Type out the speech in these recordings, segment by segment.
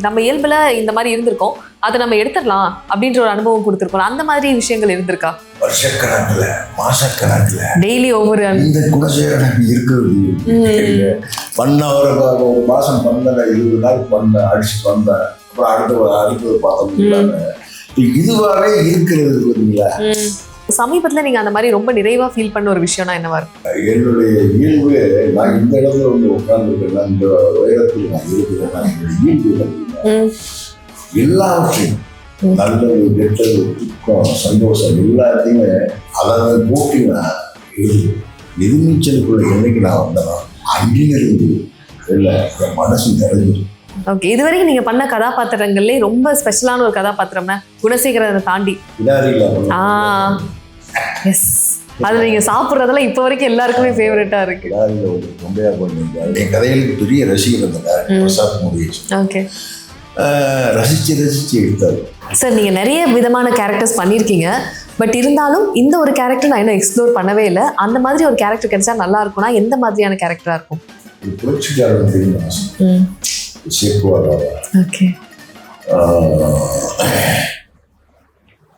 நம்ம இயல்புல இந்த மாதிரி இருந்திருக்கோம். அதை நம்ம எடுத்துடலாம் அப்படின்ற ஒரு அனுபவம் கொடுத்துருக்கோம். அந்த மாதிரி விஷயங்கள் இருந்திருக்கா? வருஷக்கணக்கில் மாசக்கணக்கில். டெய்லி ஒவ்வொரு இந்த குணசேகரன் இருக்கிறது பண்ண ஒரு ஒரு மாசம் பண்ணல இருபது நாள் பண்ண அடிச்சு வந்தேன் அப்புறம் அடுத்த ஒரு பார்த்தோம் இதுவாகவே இருக்கிறது ம். சமீபத்துல நீங்க அந்த மாதிரி ரொம்ப நிறைவா ஃபீல் பண்ண ஒரு விஷயம்னா என்னவா இருக்கும்? என்னுடைய இயல்பு நான் இந்த இடத்துல வந்து உட்கார்ந்துருக்கேன் இந்த உயரத்தில் நான் இருக்கிறேன்னா என்னுடைய இயல்பு எல்லாவற்றையும் நல்லது கெட்டது துக்கம் சந்தோஷம் எல்லாத்தையுமே அதை போக்கி நான் இருக்குது எதிர்நீச்சலுக்குள்ள என்னைக்கு நான் வந்தேனோ அங்கிலிருந்து இல்லை என் மனசு நிறைஞ்சு. ஓகே இதுவரைக்கும் நீங்க பண்ண கதாபாத்திரங்கள்லயே ரொம்ப ஸ்பெஷலான ஒரு கதாபாத்திரம்னா குணசேகரனை தாண்டி. பிடாரியில் ஆ. எஸ் அது நீங்க சாப்பிட்றதெல்லாம் இப்போ வரைக்கும் எல்லாருக்குமே ஃபேவரட்டா இருக்கு. தொண்டையா பண்ணியிருந்தாரு என் கதைகளுக்கு பெரிய ரசிகர். பிரசாத் முருகேஷ் ஓகே ரசிச்சு ரசிச்சு எடுத்தார். சார் நீங்க நிறைய விதமான கேரக்டர்ஸ் பண்ணியிருக்கீங்க. பட் இருந்தாலும் இந்த ஒரு கேரக்டர் நான் இன்னும் எக்ஸ்ப்ளோர் பண்ணவே இல்லை. அந்த மாதிரி ஒரு கேரக்டர் கிடைச்சா நல்லா இருக்கும்னா எந்த மாதிரியான கேரக்டரா இருக்கும்? புரட்சிக்காரன் தெரியும் ஓகே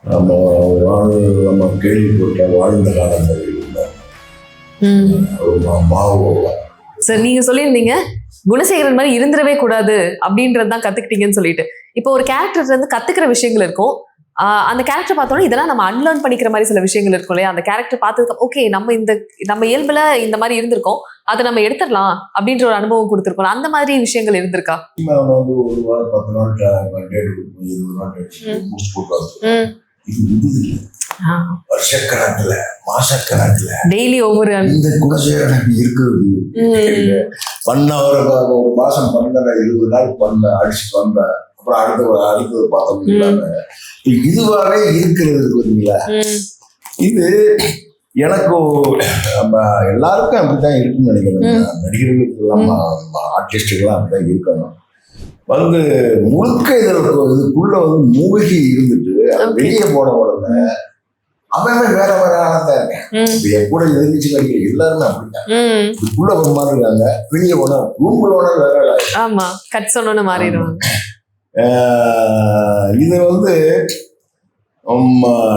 நம்ம வாழ் நம்ம கேள்விப்பட்ட வாழ்ந்த மாவு? சார் நீங்க சொல்லியிருந்தீங்க குணசேகரன் மாதிரி இருந்துடவே கூடாது அப்படின்றது தான் கத்துக்கிட்டீங்கன்னு சொல்லிட்டு. இப்போ ஒரு கேரக்டர் இருந்து கத்துக்கிற விஷயங்கள் இருக்கும். அந்த கேரக்டர் பார்த்தோன்னா இதெல்லாம் நம்ம அன்லேர்ன் பண்ணிக்கிற மாதிரி சில விஷயங்கள் இருக்கும் இல்லையா? அந்த கேரக்டர் பார்த்ததுக்கு ஓகே நம்ம இந்த நம்ம இயல்புல இந்த மாதிரி இருந்திருக்கோம். அதை நம்ம எடுத்துடலாம் அப்படின்ற ஒரு அனுபவம் கொடுத்துருக்கோம். அந்த மாதிரி விஷயங்கள் இருந்திருக்கா? வந்து ஒரு வாரம் பத்து நாள் இது இது இல்லை வருஷக்கணக்கில் மாசக்கணக்கில் டெய்லி ஒவ்வொரு இந்த குணசேகரன் இருக்கிறது. பண்ண ஒரு ஒரு மாசம் பண்ணல இருபது நாள் பண்ண அடிச்சுட்டு வந்தேன் அப்புறம் அடுத்த ஒரு அடுத்தது பார்த்தோம் இதுவாகவே இருக்கிறது பார்த்தீங்களா? ம். இது எனக்கு நம்ம எல்லாருக்கும் அப்படித்தான் இருக்குன்னு நினைக்கிறேன். நடிகர்களுக்கு எல்லாம் ஆர்டிஸ்டுகள்லாம் அப்படிதான் இருக்கணும். வந்து முழுக்க இதில் இதுக்குள்ள வந்து மூழ்கி இருந்துட்டு. வெளியே போன உடனே அவன் வேற வேற ஆனந்தா இருக்கேன். என் கூட எதிர்த்து நடிகர் எல்லாருமே அப்படித்தான். ம். இதுக்குள்ள ஒரு மாதிரி இருக்காங்க. வெளியே போனா ரூம்ல போனா வேற ஆமா கட் சொன்னோன்னு மாறிடுவாங்க. இது வந்து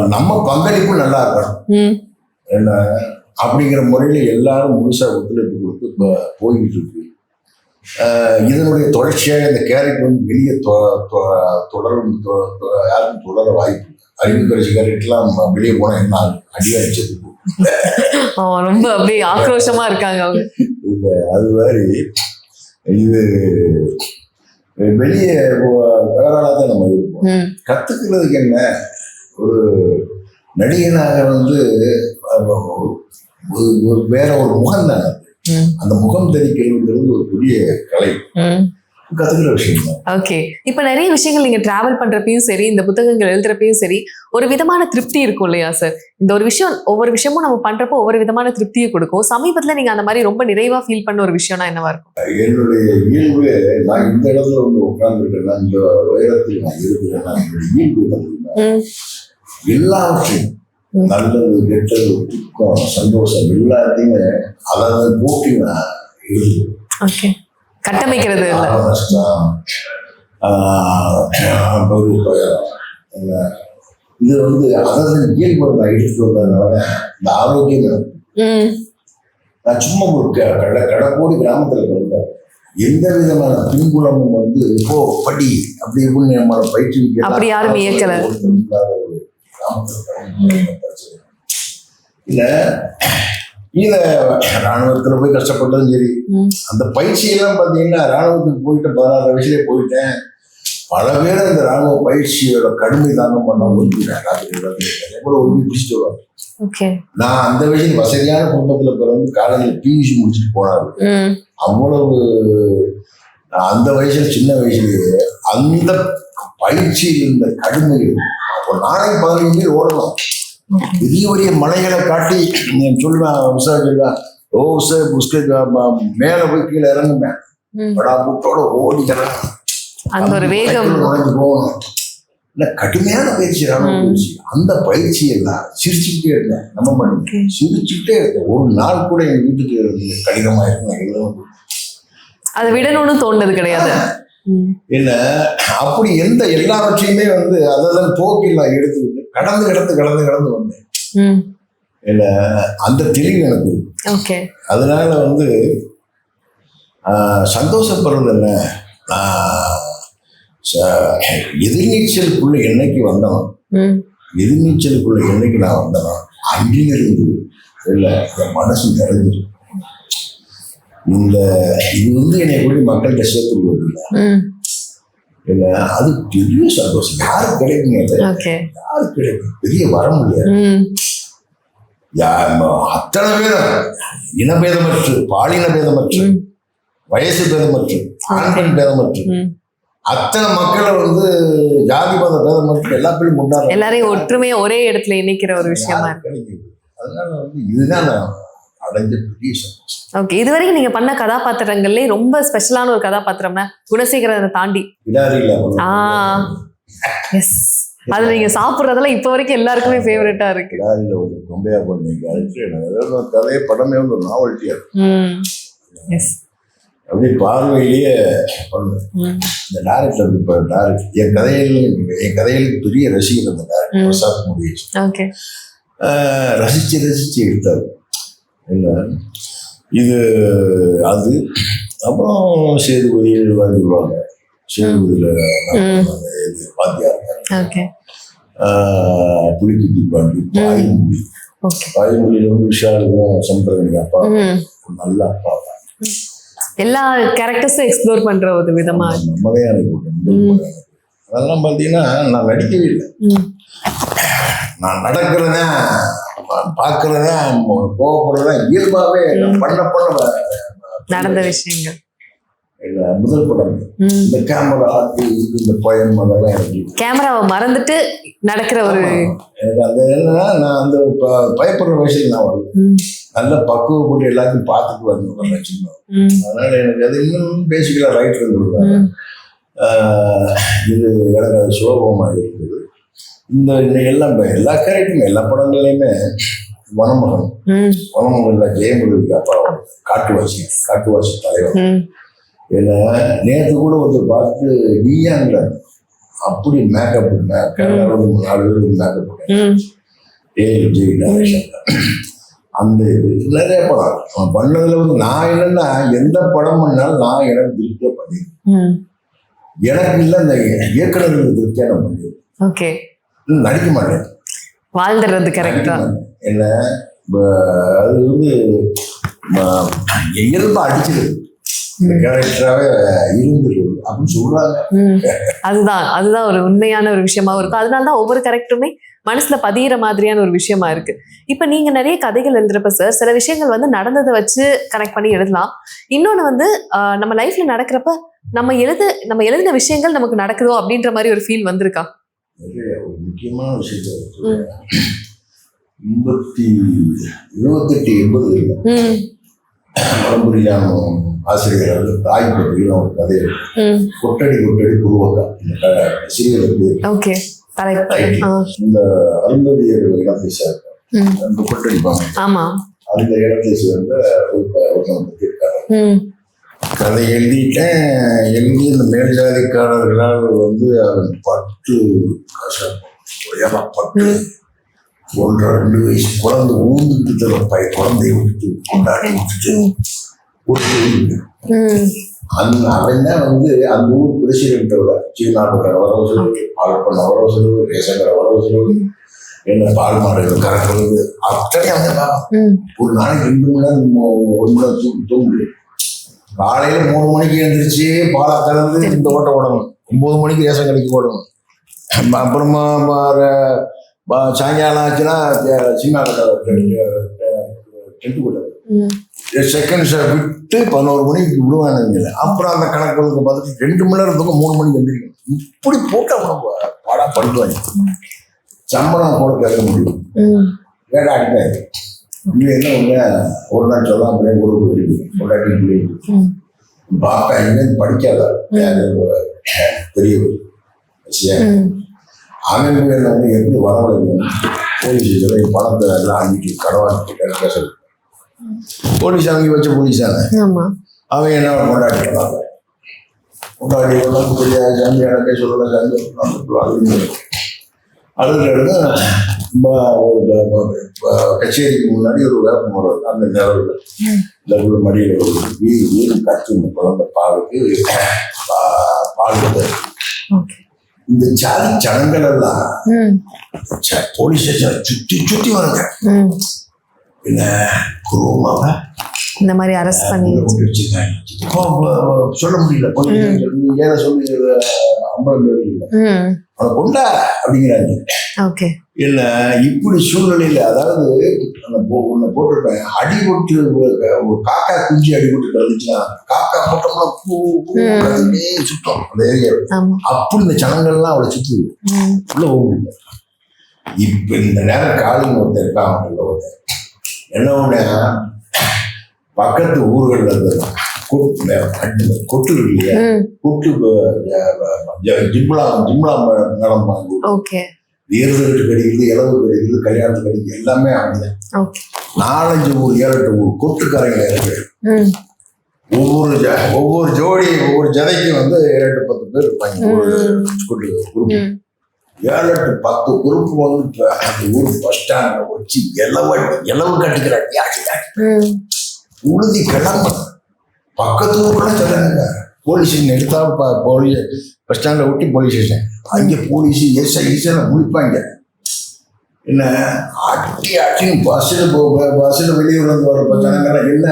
நம்ம பங்களிப்பு நல்லா இருக்கணும். என்ன? அப்படிங்கிற முறையில் எல்லாரும் முழுசா ஒத்துழைப்பு கொடுத்து போய்கிட்டு இருக்கு. இதனுடைய தொடர்ச்சியாக இந்த கேரக்டர் வந்து வெளியே தொடரும் யாருக்கும் தொடர வாய்ப்பு கரைச்சி கேரக்டர்லாம் வெளியே போனால் என்ன? அடி அடிச்சது ரொம்ப அப்படியே ஆக்ரோஷமா இருக்காங்க அவங்க அது மாதிரி இது வெளியே வேறாளாக தான் நம்ம இருப்போம். கத்துக்கிறதுக்கு என்ன ஒரு நடிகனாக வந்து வேற ஒரு முகம் தான். அந்த முகம் தெரிக்கிறதுங்கிறது பெரிய கலை. கத்துக்கிற விஷயம் ஓகே. இப்ப நிறைய விஷயங்கள் நீங்க டிராவல் பண்றப்பையும் சரி இந்த புத்தகங்கள் எழுதுறப்பையும் சரி ஒரு விதமான திருப்தி இருக்கும் இல்லையா சார் இந்த ஒரு விஷயம் ஒவ்வொரு விஷயமும் நம்ம பண்றப்போ ஒவ்வொரு விதமான திருப்தியை கொடுக்கும். சமீபத்துல நீங்க அந்த மாதிரி ரொம்ப நிறைவா ஃபீல் பண்ண ஒரு விஷயம்னா என்னவா இருக்கும்? என்னுடைய இயல்பு நான் இந்த இடத்துல வந்து உட்கார்ந்துருக்கேன்னா இந்த உயரத்தில் நான் இயல்பு ம். எல்லாவற்றையும். நல்லது கெட்டது துக்கம் சந்தோஷம் எல்லாத்தையுமே அதை நான் எழுதுவேன் ஓகே. கட்டமைக்கிறது இது வந்து அதாவது இயல்பு நான் எடுத்துட்டு வந்ததுனால இந்த ஆரோக்கியம். நான் சும்மா ஒரு கட கடக்கோடி கிராமத்தில் பிறந்தேன். எந்த விதமான பின்புலமும் வந்து இப்போ படி அப்படி இப்படின்னு நம்மளை பயிற்சி அப்படி யாரும் இயக்கல. இல்ல இல்ல ராணுவத்துல போய் கஷ்டப்பட்டதும் சரி. அந்த பயிற்சியெல்லாம் பார்த்தீங்கன்னா ராணுவத்துக்கு போயிட்டு பதினாறு வயசுலேயே போயிட்டேன். பல பேர் அந்த ராணுவ பயிற்சியோட கடுமை தாங்க பிடிச்சிட்டு வருவாங்க. நான் அந்த வயசுல வசதியான குடும்பத்துல பிறந்து காலேஜில் பியூசி முடிச்சுட்டு போனாரு. அவ்வளவு அந்த வயசுல சின்ன வயசுலயே அந்த பயிற்சியில் இருந்த கடுமை ஒரு நாளைக்கு பதினஞ்சு பேர் ஓடலாம். பெரிய மலைகளை காட்டி நான் சொல்லுவேன் உஷா சொல்லுவேன் ஓ உஷா மேல போய் கீழே இறங்குவேன் ம். படா புட்டோட ஓடி இறங்க அந்த ஒரு வேகம். நுழைஞ்சு போகணும். இல்ல கடுமையான பயிற்சி. பயிற்சி. அந்த பயிற்சி எல்லாம் சிரிச்சுக்கிட்டே இருந்தேன். நம்ம Okay. சிரிச்சுக்கிட்டே இருந்தேன். ஒரு நாள் கூட எங்க வீட்டுக்கு கடினமா இருக்கும் எழுதவும் அதை விடணும்னு தோணுது கிடையாது. என்ன? அப்படி எந்த எல்லாவற்றையுமே வந்து அதெல்லாம் போக்கில் நான் எடுத்துக்கிட்டு கடந்து கடந்து கடந்து கடந்து வந்தேன் ம். அந்த தெளிவு எனக்கு இருக்கு. அதனால வந்து சந்தோஷப்படுறது என்ன எதிர்நீச்சலுக்குள்ள என்னைக்கு வந்தனோ ம். எதிர்நீச்சலுக்குள்ள என்னைக்கு நான் வந்தனோ அன்றிலிருந்து இல்லை என் மனசு நிறைஞ்சு இந்த இது வந்து என்னை கொண்டு மக்கள்கிட்ட சேர்த்து ம். இல்லை அது பெரிய சந்தோஷம். யாருக்கு கிடைக்குங்க யாருக்கு கிடைக்கும்? பெரிய வர முடியாது அத்தனை பேரும். இனபேதமற்று பாலின பேதமற்று. வயசு பேதமற்று ஆண் பெண் பேதமற்று. அத்தனை மக்களை வந்து ஜாதி மத பேதமற்று எல்லா பேரும் கொண்டாடுறாங்க எல்லாரையும் ஒற்றுமையா ஒரே இடத்துல இணைக்கிற ஒரு விஷயமா அதனால வந்து இதுதான் நான் அடைஞ்ச பெரிய சந்தோஷம். ஓகே இதுவரைக்கும் நீங்க பண்ண கதாபாத்திரங்கள்லயே ரொம்ப ஸ்பெஷலான ஒரு கதாபாத்திரம்னா குணசேகரனை தாண்டி. எஸ் அது நீங்க சாப்பிடுறதெல்லாம் இப்ப வரைக்கும் எல்லாருக்குமே ஃபேவரட்டா இருக்கு. விடாரியில் ஒரு கொம்பையா பண்ணீங்க அதுக்கு கதையே படமே வந்து ஒரு நாவல்ட்டியா இருக்கும் ம் எஸ் அப்படியே பார்வையிலேயே இந்த டேரக்டர் இப்போ டேரக்ட் என் கதையில் என் கதைகளுக்கு பெரிய ரசிகர் அந்த டேரக்டர். பிரசாத் முருகேஷ் ரசிச்சு ரசிச்சு எடுத்தார். என்ன இது அது. அப்புறம் சேதுபதி எழுதுவாங்க சொல்லுவாங்க. சேதுபதியில் வாத்தியார் புலிக்குட்டி பாண்டி பாய்மொழி. ஓகே. பாய்மொழியில் வந்து விஷாலுக்கும் சம்பரகனி அப்பா. நல்ல அப்பா. எல்லா கேரக்டர்ஸும் எக்ஸ்ப்ளோர் பண்ற ஒரு விதமா. ம். அதெல்லாம் பார்த்தீங்கன்னா நான் நடிக்கவே இல்லை. நான் நடக்கிறதா பார்க்கறதா கோவப்படுறதா இயல்பாகவே பண்ண பண்ண நடந்த விஷயங்கள். முதல் படம் இந்த கேமரா அது இந்த பயம் அதெல்லாம் எனக்கு கேமராவை மறந்துட்டு நடக்கிற ஒரு எனக்கு அந்த என்னன்னா நான் அந்த பயப்படுற வயசுல நான் வரல நல்ல பக்குவப்பட்டு எல்லாத்தையும் பார்த்துட்டு வந்து வச்சுக்கணும். ம். அதனால எனக்கு அது இன்னும் பேசிக்கலாம் ரைட் இருந்தது இது எனக்கு அது சுலபமாக இருக்குது. இந்த எல்லாம் எல்லா கேரக்டருமே எல்லா படங்கள்லையுமே வனமகன். வனமகன்ல ஜெயமுருகி அப்பா காட்டுவாசி காட்டுவாசி தலைவர் ஏன்னா நேற்று கூட ஒருத்தர் பார்த்து நீயாங்கிற அப்படி மேக்கப் கேரளாவில் நாலு பேர் மேக்கப் ஏ விஜய் டைரக்ஷன் அந்த நிறைய படம். பண்ணதுல வந்து நான் என்னன்னா எந்த படம் பண்ணாலும் நான் எனக்கு திருப்தியாக பண்ணிடுவேன். ம். எனக்கு இல்லை நான் பண்ணிடுவேன். ஓகே. இன்னும் நடிக்க மாட்டேன். வாழ்ந்துடுறது கரெக்டா என்ன? அது வந்து இயல்பா கேரக்டராகவே அப்படின்னு சொல்றாங்க. ம். அதுதான் அதுதான் ஒரு உண்மையான ஒரு விஷயமா இருக்கும். அதனால தான் ஒவ்வொரு கரெக்டுமே மனசுல பதியிற மாதிரியான ஒரு விஷயமா இருக்கு. இப்ப நீங்க நிறைய கதைகள் எழுதுறப்ப சார் சில விஷயங்கள் வந்து நடந்ததை வச்சு கனெக்ட் பண்ணி எழுதலாம். இன்னொன்னு வந்து நம்ம லைஃப்ல நடக்கிறப்ப நம்ம எழுது நம்ம எழுதின விஷயங்கள் நமக்கு நடக்குதோ அப்படின்ற மாதிரி ஒரு ஃபீல் வந்திருக்கா? ஒரு முக்கியமான விஷயத்தை சொல்றேன். எண்பத்தி இருபத்தெட்டு எண்பது பரம்பரியான ஆசிரியர் வந்து தாய் பற்றின ஒரு கதை. கொட்டடி கொட்டடி குருவக்கா இந்த க- சிறுவருக்கு ஓகே. தலைப்பு. ஆ, இந்த அருந்ததியர் இடத்தை. அந்த கொட்டடிப்பாங்க ஆமா. அந்த இடத்தை சேர்ந்த ஒருத்தன் பற்றி இருக்காரு ம். கதை எழுதிட்டேன். எழுதி இந்த மேல்ஜாதிக்காரர்களால் வந்து அவன் பட்டு ஏன்னா பட்டு ஒன்றரை ரெண்டு வயசு குழந்தை ஊந்துட்டு தரும் பைய குழந்தைய விட்டு கொண்டாடி விட்டுட்டு அந்த அவன் தான் வந்து அந்த ஊர் பிரசிடென்ட்டோட சீனாட்டுக்கார வரவு செலவு பால் பண்ண வரவு செலவு ரேஷன்கார வரவு செலவு என்ன பால் மாடுகள் கறக்கிறது அத்தனை ம். ஒரு நாளைக்கு ரெண்டு மணி நேரம் ஒரு மணி நேரம் தூங்கி தூங்கு காலையில மூணு மணிக்கு எழுந்திரிச்சு பாலை கலந்து இந்த ஓட்ட ஓடணும். ஒன்பது மணிக்கு ரேஷன் கடைக்கு ஓடணும். அப்புறமா சாயங்காலம் ஆச்சுன்னா சினிமா டென்ட் போட்டாரு ம். செகண்ட்ஸை விட்டு பதினோரு மணிக்கு விடுவானுங்க. அப்புறம் அந்த கணக்கு பார்த்துட்டு ரெண்டு மணி நேரம் தூக்கம் மூணு மணிக்கு எந்திரிக்கணும். இப்படி போட்டு அவனை பாடா பண்ணுவாங்க சம்பளம் கூட கேட்க முடியும். வேலை அடிக்காது இங்க என்ன ஒண்ணு ஒரு நாள் சொல்லலாம் அப்படியே ஒரு கொண்டாடி ம். பாப்பா இனிமேல் படிக்காத. யாரு ஒரு பெரிய ஒரு விஷயம் ம். அவன் வந்து எப்படி வரவழைக்கணும் போலீஸ் இதில் பணத்தை எல்லாம் அன்னைக்கு கடவாட்டு பேச போலீஸ் அவங்க வச்ச போலீஸான அவன் என்ன கொண்டாடி முன்னாடி உடம்பு பெரிய சாமி எனக்கு சொல்லல சாமி அழுது கச்சேரிக்கு முன்னாடி ஒரு வேப்பம் மரம் அந்த நிலவில் இந்த மடியில் ஒரு வீடு வீடு கற்று குழந்தை பாலுக்கு பால் இந்த ஜாதி ஜனங்கள் எல்லாம் போலீஸ் ஸ்டேஷனை சுற்றி சுற்றி வருங்க. என்ன குருவமாவ இந்த மாதிரி அரெஸ்ட் பண்ணி சொல்ல முடியல. போலீஸ் ஏன் சொல்லி அம்பலம் இல்லை. அவனை கொண்டா அப்படிங்கிறாங்க. இல்ல இப்படி சூழ்நிலையில அதாவது அந்த உன்னை போட்டிருப்பேன். அடிபட்டு ஒரு காக்கா குஞ்சு அடிபட்டு கிடந்துச்சுன்னா காக்கா போட்டோம்னா பூ பூ ம். கிடந்துட்டே சுத்தம் அந்த ஏரியா ஆமா. அப்படி இந்த ஜனங்கள்லாம் அவளை ம். உள்ள முடியல இப்ப இந்த நேரம் காலிங் ஒருத்தர் அவன்ல ஒருத்தர் என்ன ஒண்ணு பக்கத்து ஊர்கள்ல இருந்து கொட்டு கொட்டு இல்லையா ஜிம்லா ஜிம்லா மேடம் வாங்கி ஏறுதலுக்கு கிடைக்குது இளவு கிடைக்குது கல்யாணத்துக்கு கிடைக்குது எல்லாமே அப்படிதான். நாலஞ்சு ஊர் ஏழு எட்டு ஊர் கொட்டுக்காரங்க இருக்கு ஒவ்வொரு ஒவ்வொரு ஜோடி ஒவ்வொரு ஜதைக்கும் வந்து ஏழு எட்டு பத்து பேர் இருப்பாங்க. ஒரு குரூப். ஏழு எட்டு பத்து குரூப் வந்து அந்த ஊர் பஸ் ஸ்டாண்ட்ல வச்சு இலவ இலவு கட்டிக்கிறாங்க. உழுதி கிளம்ப பக்கத்து ஊர்ல சொல்லுங்க போலீஸ் ஸ்டேஷன் எடுத்தா ப- போலீஸ் பஸ் ஸ்டாண்டை ஒட்டி போலீஸ் ஸ்டேஷன் அங்கே போலீஸ் எஸ்ஐ ஈசனை முடிப்பாங்க என்ன அட்டி அட்டி பஸ்ஸில் பஸ்ஸில் வெளியூர்ல இருந்து வர பசங்க என்ன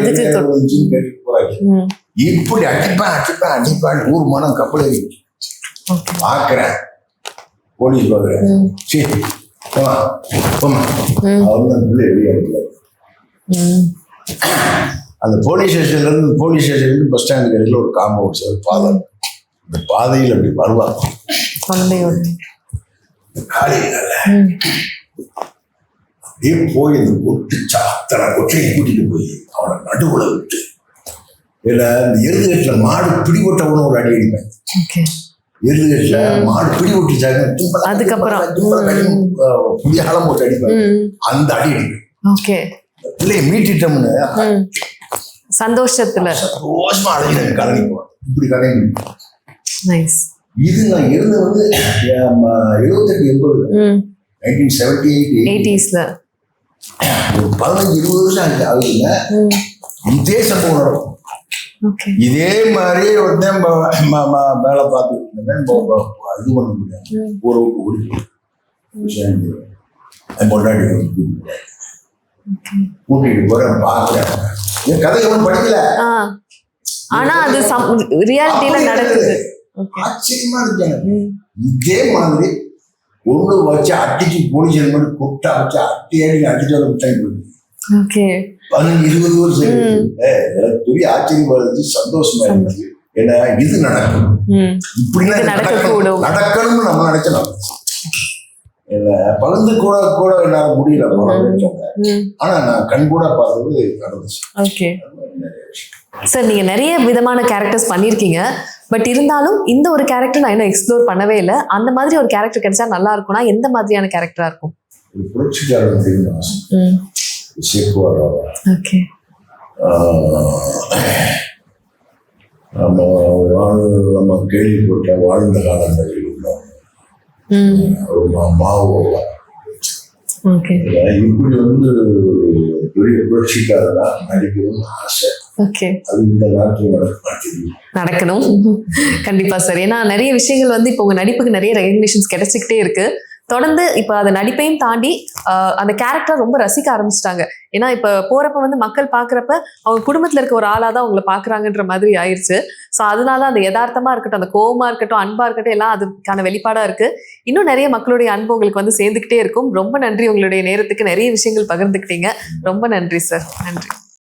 எதுக்கு கொ- பெண்ணு கேட்டு போறாங்க. ம். இப்படி அடிப்பேன் அடிப்பேன் அடிப்பேன். ஊர் மனம் கப்பல் ஓகே. பார்க்குறேன் போலீஸ் பார்க்குறேன் சரி போமா போமா ம். அவங்க வெளியே அந்த போலீஸ் ஸ்டேஷன்ல இருந்து போலீஸ் ஸ்டேஷன்ல பஸ் ஸ்டாண்டுக்கு இடையில ஒரு காம்பவுண்ட் சார் பாதை. இந்த பாதையில் அப்படி வருவாங்க. காலையில அப்படியே போய் இந்த கொட்டு சாத்தனை கொட்டையை கூட்டிட்டு போய் அவனை நடுவுல விட்டு இல்ல இந்த எருதுகட்டுல மாடு பிடிபட்டவன ஒரு அடி அடிப்பேன். எருதுகட்டுல மாடு பிடிபட்டுச்சாங்க அதுக்கப்புறம். தும்பலா, தும்பலா, ம். அஹ், புளியாலம் போட்டு அடிப்பேன். அந்த அடி அடிப்பேன். பிள்ளைய மீட்டிட்டோம்னு சந்தோஷத்துல. சந்தோஷமா அழகினேன் கலனி இப்படி கலனி நைஸ் இது நான் இருந்த வந்து எழுபத்தெட்டு எண்பது. நைன்டீன் செவன்டி எயிட் எயிட்டிஸ்ல ஒரு பதினஞ்சு இருபது வருஷம் ஆகுதுங்க. இதே சம்பவம் நடக்கும் ஓகே. இதே மாதிரி ஒருத்தன் ம- ம- ம- வேலை பார்த்துட்டு இது பண்ண முடியாது. ஒரு ஓகே. கூட்டிட்டு போறேன் பார்க்கிறேன் என் கதை ஒன்றும் படிக்கல. ஆனா அது ரியாலிட்டியில நடக்குது. ஆச்சரியமா இருக்கு இதே மாதிரி ஒண்ணு வச்சு அடிச்சு போலீஸ் மாதிரி கொட்டா வச்சு அட்டி அடி அடிச்சு வர விட்டாங்க பதினஞ்சு இருபது வருஷம் எனக்கு பெரிய ஆச்சரியமா இருந்துச்சு சந்தோஷமா இருந்துச்சு. ஏன்னா இது நடக்கும். இப்படிலாம் நடக்கணும்னு நம்ம நினைச்சோம் இல்ல பகிர்ந்து கூட கூட என்னால முடியல ஆனா நான் கண் கூட பார்த்தது நடந்துச்சு. ஓகே. சார் நீங்க நிறைய விதமான கேரக்டர்ஸ் பண்ணியிருக்கீங்க. பட் இருந்தாலும் இந்த ஒரு கேரக்டர் நான் இன்னும் எக்ஸ்ப்ளோர் பண்ணவே இல்லை. அந்த மாதிரி ஒரு கேரக்டர் கிடைச்சா நல்லா இருக்கும்னா எந்த மாதிரியான கேரக்டரா இருக்கும்? ஒரு புரட்சிக்காரன் அப்படின்னு ஆசை ம். Che Guevara okay. நம்ம வாழ் நம்ம கேள்விப்பட்ட வாழ்ந்த காலங்களில் உள்ளவங்க ம். ஒரு மா- மாவோவா ஓகே இப்படி வந்து பெரிய புரட்சிக்காரனா நடிக்கணும்னு ஆசை. நடக்கணும். கண்டிப்பா சார். ஏன்னா நிறைய விஷயங்கள் வந்து இப்போ உங்க நடிப்புக்கு நிறைய ரெகக்னிஷன்ஸ் கிடைச்சிக்கிட்டே இருக்கு. தொடர்ந்து இப்போ அந்த நடிப்பையும் தாண்டி அந்த கேரக்டர் ரொம்ப ரசிக்க ஆரம்பிச்சிட்டாங்க. ஏன்னா இப்போ போறப்ப வந்து மக்கள் பார்க்குறப்ப அவங்க குடும்பத்தில் இருக்க ஒரு ஆளாக தான் அவங்கள பார்க்குறாங்கன்ற மாதிரி ஆயிடுச்சு ஸோ அதனால அந்த யதார்த்தமாக இருக்கட்டும் அந்த கோவமாக இருக்கட்டும் அன்பாக இருக்கட்டும் எல்லாம் அதுக்கான வெளிப்பாடாக இருக்கு. இன்னும் நிறைய மக்களுடைய அன்பு உங்களுக்கு வந்து சேர்ந்துக்கிட்டே இருக்கும். ரொம்ப நன்றி உங்களுடைய நேரத்துக்கு நிறைய விஷயங்கள் பகிர்ந்துக்கிட்டீங்க. ரொம்ப நன்றி சார் நன்றி.